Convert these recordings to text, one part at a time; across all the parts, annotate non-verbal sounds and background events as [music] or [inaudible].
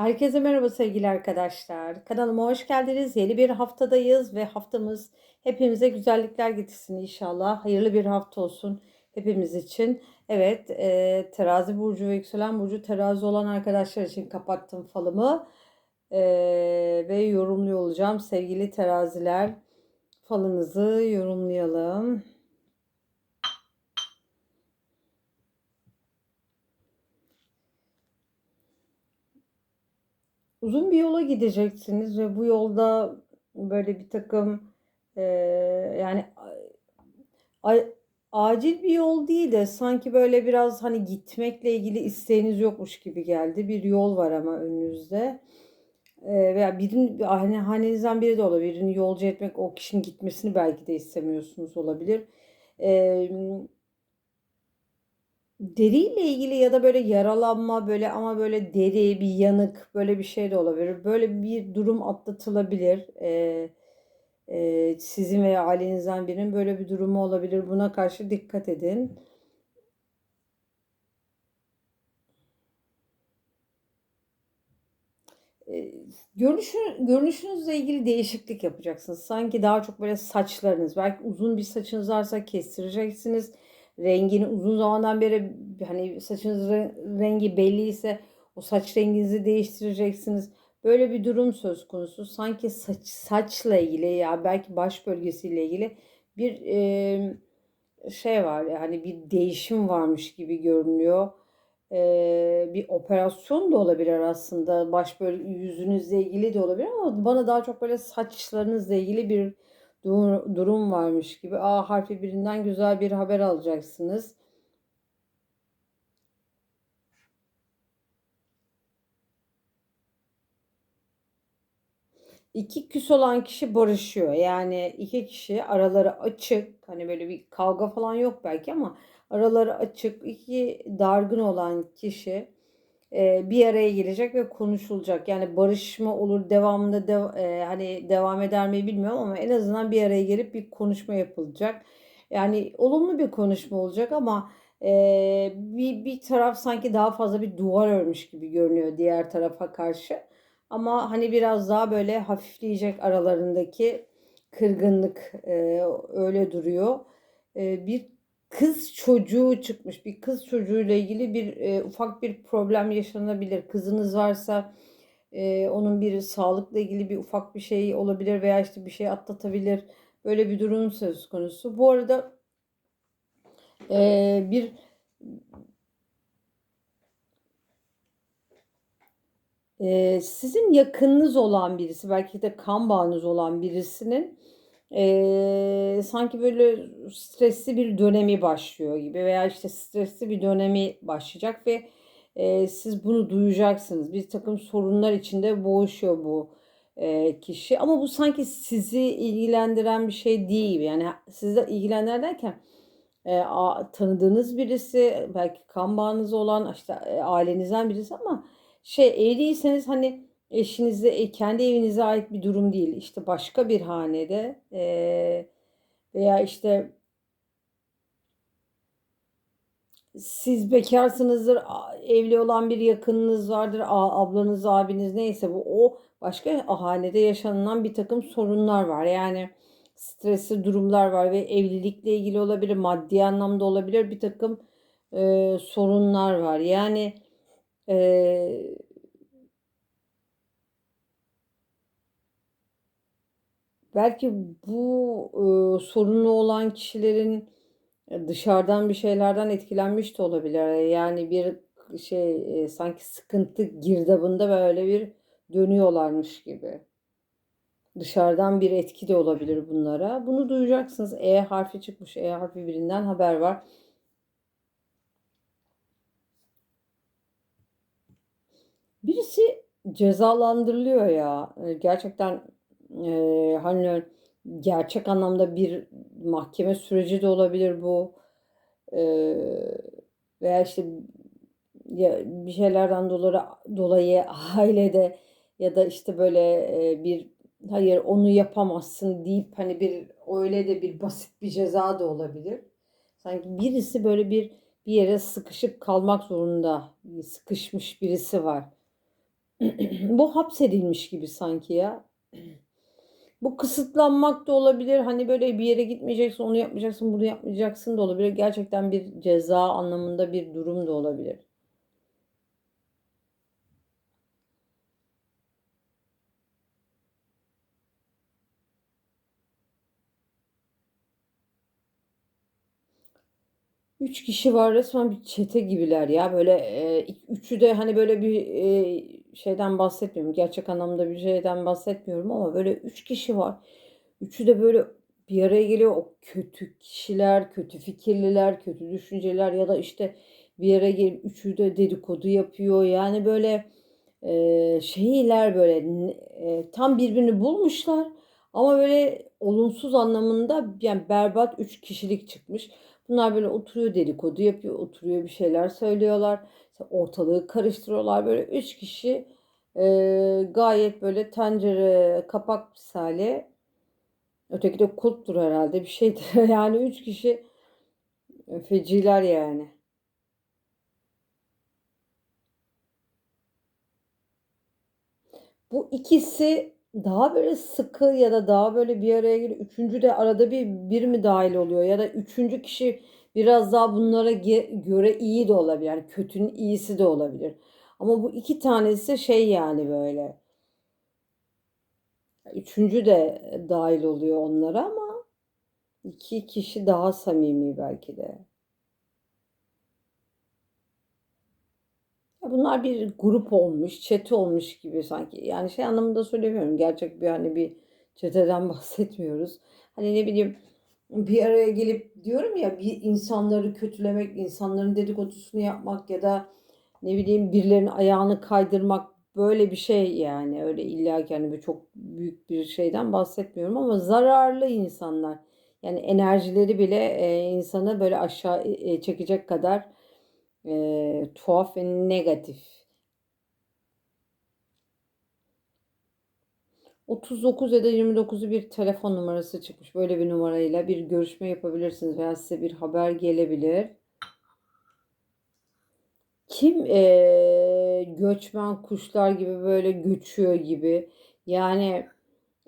Herkese merhaba sevgili arkadaşlar. Kanalıma hoş geldiniz. Yeni bir haftadayız ve haftamız hepimize güzellikler getirsin inşallah. Hayırlı bir hafta olsun hepimiz için. Evet, e, terazi burcu ve yükselen burcu terazi olan arkadaşlar için kapattım falımı. E, ve yorumluyor olacağım. Sevgili teraziler falınızı yorumlayalım. Uzun bir yola gideceksiniz ve bu yolda böyle bir takım e, yani a- acil bir yol değil de sanki böyle biraz hani gitmekle ilgili isteğiniz yokmuş gibi geldi. Bir yol var ama önünüzde. E, veya birinin hani hanenizden biri de olabilir. Birini yolcu etmek o kişinin gitmesini belki de istemiyorsunuz olabilir. E, Deriyle ilgili ya da böyle yaralanma böyle ama böyle deri bir yanık böyle bir şey de olabilir. Böyle bir durum atlatılabilir. Ee, e, sizin veya ailenizden birinin böyle bir durumu olabilir. Buna karşı dikkat edin. Ee, görünüşü, görünüşünüzle ilgili değişiklik yapacaksınız. Sanki daha çok böyle saçlarınız, belki uzun bir saçınız varsa kestireceksiniz rengini uzun zamandan beri hani saçınızın rengi belliyse o saç renginizi değiştireceksiniz. Böyle bir durum söz konusu. Sanki saç saçla ilgili ya belki baş bölgesiyle ilgili bir e, şey var yani bir değişim varmış gibi görünüyor. E, bir operasyon da olabilir aslında. Baş bölge yüzünüzle ilgili de olabilir ama bana daha çok böyle saçlarınızla ilgili bir durum varmış gibi. A harfi birinden güzel bir haber alacaksınız. İki küs olan kişi barışıyor. Yani iki kişi araları açık. Hani böyle bir kavga falan yok belki ama araları açık. İki dargın olan kişi e, bir araya gelecek ve konuşulacak. Yani barışma olur devamında de, e, hani devam eder mi bilmiyorum ama en azından bir araya gelip bir konuşma yapılacak. Yani olumlu bir konuşma olacak ama e, bir, bir taraf sanki daha fazla bir duvar örmüş gibi görünüyor diğer tarafa karşı. Ama hani biraz daha böyle hafifleyecek aralarındaki kırgınlık e, öyle duruyor. E, bir kız çocuğu çıkmış. Bir kız çocuğuyla ilgili bir e, ufak bir problem yaşanabilir. Kızınız varsa e, onun bir sağlıkla ilgili bir ufak bir şey olabilir veya işte bir şey atlatabilir. Böyle bir durum söz konusu. Bu arada e, bir e, sizin yakınınız olan birisi belki de kan bağınız olan birisinin e, sanki böyle stresli bir dönemi başlıyor gibi veya işte stresli bir dönemi başlayacak ve e, siz bunu duyacaksınız. Bir takım sorunlar içinde boğuşuyor bu e, kişi ama bu sanki sizi ilgilendiren bir şey değil. Yani sizi ilgilendiren derken e, a, tanıdığınız birisi belki kan bağınız olan işte e, ailenizden birisi ama şey evliyseniz hani eşinize, e, kendi evinize ait bir durum değil. İşte başka bir hanede e, veya işte siz bekarsınızdır, evli olan bir yakınınız vardır, ablanız, abiniz neyse bu o başka hanede yaşanılan bir takım sorunlar var. Yani stresli durumlar var ve evlilikle ilgili olabilir, maddi anlamda olabilir bir takım e, sorunlar var. Yani e, belki bu e, sorunlu olan kişilerin dışarıdan bir şeylerden etkilenmiş de olabilir. Yani bir şey e, sanki sıkıntı girdabında böyle bir dönüyorlarmış gibi. Dışarıdan bir etki de olabilir bunlara. Bunu duyacaksınız. E harfi çıkmış. E harfi birinden haber var. Birisi cezalandırılıyor ya. E, gerçekten e, hani gerçek anlamda bir mahkeme süreci de olabilir bu. E, veya işte ya bir şeylerden dolayı, dolayı [laughs] ailede ya da işte böyle e, bir hayır onu yapamazsın deyip hani bir öyle de bir [laughs] basit bir ceza da olabilir. Sanki birisi böyle bir bir yere sıkışıp kalmak zorunda sıkışmış birisi var. [clears throat] Bu hapsedilmiş gibi sanki ya. [clears throat] Bu kısıtlanmak da olabilir. Hani böyle bir yere gitmeyeceksin, onu yapmayacaksın, bunu yapmayacaksın da olabilir. Gerçekten bir ceza anlamında bir durum da olabilir. Üç kişi var resmen bir çete gibiler ya böyle e, üçü de hani böyle bir e, şeyden bahsetmiyorum gerçek anlamda bir şeyden bahsetmiyorum ama böyle üç kişi var üçü de böyle bir araya geliyor o kötü kişiler kötü fikirliler kötü düşünceler ya da işte bir araya gelip üçü de dedikodu yapıyor yani böyle e, şeyler böyle e, tam birbirini bulmuşlar ama böyle olumsuz anlamında yani berbat üç kişilik çıkmış. Bunlar böyle oturuyor dedikodu yapıyor, oturuyor bir şeyler söylüyorlar. İşte ortalığı karıştırıyorlar. Böyle üç kişi e, gayet böyle tencere kapak misali. Öteki de kulptur herhalde bir şeydir. [laughs] Yani üç kişi feciler yani. Bu ikisi daha böyle sıkı ya da daha böyle bir araya geliyor. Üçüncü de arada bir bir mi dahil oluyor ya da üçüncü kişi biraz daha bunlara göre iyi de olabilir. Yani kötünün iyisi de olabilir. Ama bu iki tanesi şey yani böyle. Üçüncü de dahil oluyor onlara ama iki kişi daha samimi belki de. bunlar bir grup olmuş, çete olmuş gibi sanki. Yani şey anlamında söylemiyorum. Gerçek bir hani bir çeteden [laughs] bahsetmiyoruz. Hani ne bileyim bir araya gelip diyorum ya bir insanları kötülemek, insanların dedikodusunu yapmak ya da ne bileyim birilerinin ayağını kaydırmak böyle bir şey yani öyle illa ki hani çok büyük bir şeyden bahsetmiyorum ama zararlı insanlar. Yani enerjileri bile e, insanı böyle aşağı e, çekecek kadar e, tuhaf ve negatif. 39 ya da 29'u bir telefon numarası çıkmış. Böyle bir numarayla bir görüşme yapabilirsiniz veya size bir haber gelebilir. Kim e, göçmen kuşlar gibi böyle göçüyor gibi. Yani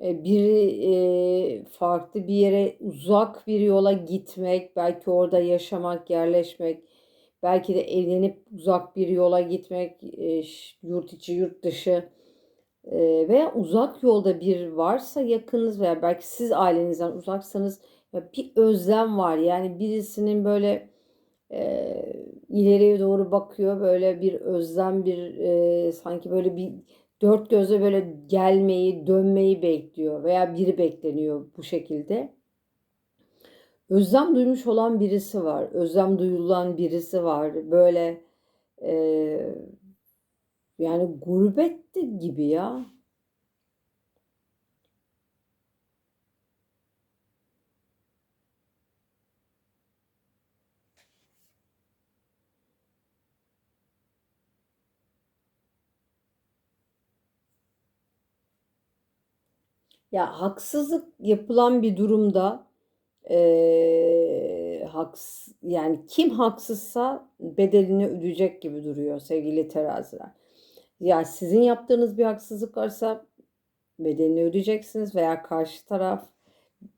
e, biri e, farklı bir yere uzak bir yola gitmek, belki orada yaşamak, yerleşmek Belki de evlenip uzak bir yola gitmek, e, yurt içi, yurt dışı e, veya uzak yolda bir varsa yakınız veya belki siz ailenizden uzaksanız bir özlem var. Yani birisinin böyle e, ileriye doğru bakıyor böyle bir özlem bir e, sanki böyle bir dört gözle böyle gelmeyi dönmeyi bekliyor veya biri bekleniyor bu şekilde özlem duymuş olan birisi var. Özlem duyulan birisi var. Böyle e, yani gurbette gibi ya. Ya haksızlık yapılan bir durumda e, haks yani kim haksızsa bedelini ödeyecek gibi duruyor sevgili teraziler. Yani sizin yaptığınız bir haksızlık varsa bedelini ödeyeceksiniz veya karşı taraf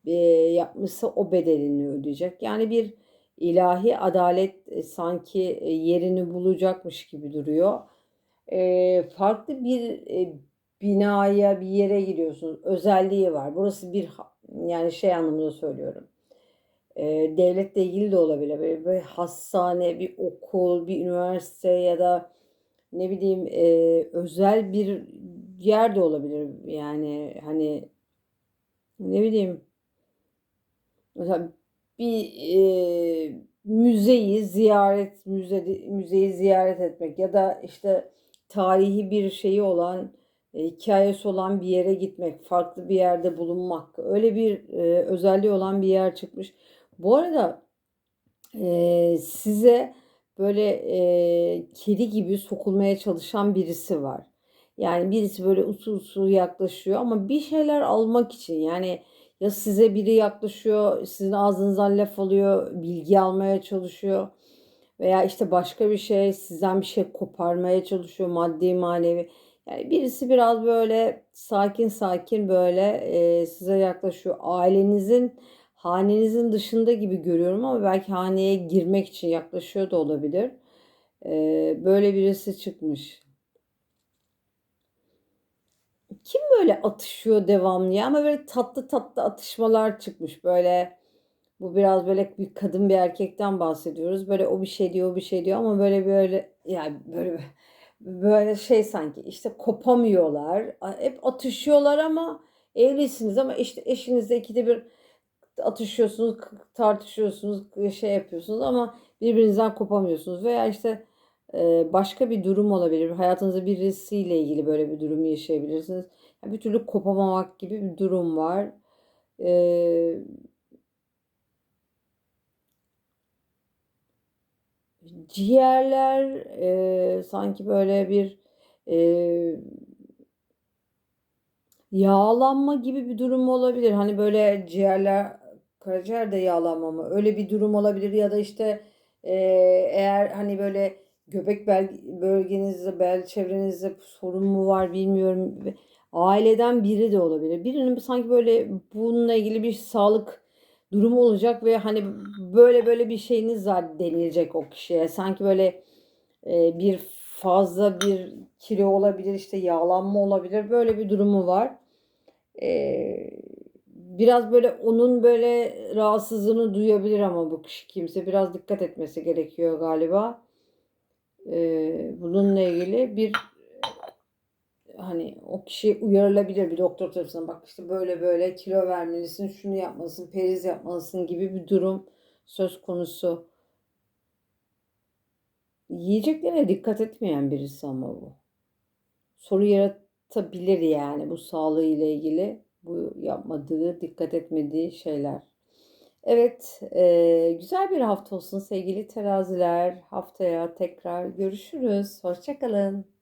e, yapmışsa o bedelini ödeyecek. Yani bir ilahi adalet e, sanki yerini bulacakmış gibi duruyor. E, farklı bir e, binaya bir yere gidiyorsunuz. Özelliği var. Burası bir yani şey anlamında söylüyorum e, devletle ilgili de olabilir. Böyle bir hastane, bir okul, bir üniversite ya da ne bileyim e, özel bir yer de olabilir. Yani hani ne bileyim mesela bir e, müzeyi ziyaret müze müzeyi ziyaret etmek ya da işte tarihi bir şeyi olan e, hikayesi olan bir yere gitmek, farklı bir yerde bulunmak, öyle bir e, özelliği olan bir yer çıkmış. Bu arada e, size böyle e, kedi gibi sokulmaya çalışan birisi var. Yani birisi böyle usul usul yaklaşıyor ama bir şeyler almak için yani ya size biri yaklaşıyor, sizin ağzınızdan laf alıyor, bilgi almaya çalışıyor veya işte başka bir şey sizden bir şey koparmaya çalışıyor maddi manevi. Yani birisi biraz böyle sakin sakin böyle e, size yaklaşıyor. Ailenizin, hanenizin dışında gibi görüyorum ama belki haneye girmek için yaklaşıyor da olabilir. E, böyle birisi çıkmış. Kim böyle atışıyor devamlı ya? Ama böyle tatlı tatlı atışmalar çıkmış. Böyle bu biraz böyle bir kadın bir erkekten bahsediyoruz. Böyle o bir şey diyor, o bir şey diyor ama böyle böyle yani böyle böyle şey sanki işte kopamıyorlar. Hep atışıyorlar ama evlisiniz ama işte eşinizle ikide bir atışıyorsunuz, tartışıyorsunuz, şey yapıyorsunuz ama birbirinizden kopamıyorsunuz veya işte e, başka bir durum olabilir. Hayatınızda birisiyle ilgili böyle bir durum yaşayabilirsiniz. Yani bir türlü kopamamak gibi bir durum var. E, ciğerler e, sanki böyle bir e, Yağlanma gibi bir durum olabilir. Hani böyle ciğerler, karaciğer de yağlanma mı? Öyle bir durum olabilir ya da işte e, eğer hani böyle göbek bel, bölgenizde, bel çevrenizde sorun mu var bilmiyorum. Aileden biri de olabilir. Birinin sanki böyle bununla ilgili bir sağlık durumu olacak ve hani böyle böyle bir şeyiniz var denilecek o kişiye. Sanki böyle e, bir fazla bir kilo olabilir, işte yağlanma olabilir. Böyle bir durumu var. Ee, biraz böyle onun böyle rahatsızlığını duyabilir ama bu kişi kimse biraz dikkat etmesi gerekiyor galiba. Ee, bununla ilgili bir hani o kişi uyarılabilir bir doktor tarafından bak işte böyle böyle kilo vermelisin, şunu yapmalısın, periz yapmalısın gibi bir durum söz konusu. Yiyeceklere dikkat etmeyen birisi ama bu. Soru yaratabilir yani bu sağlığı ile ilgili bu yapmadığı, dikkat etmediği şeyler. Evet, e, güzel bir hafta olsun sevgili teraziler. Haftaya tekrar görüşürüz. Hoşça kalın.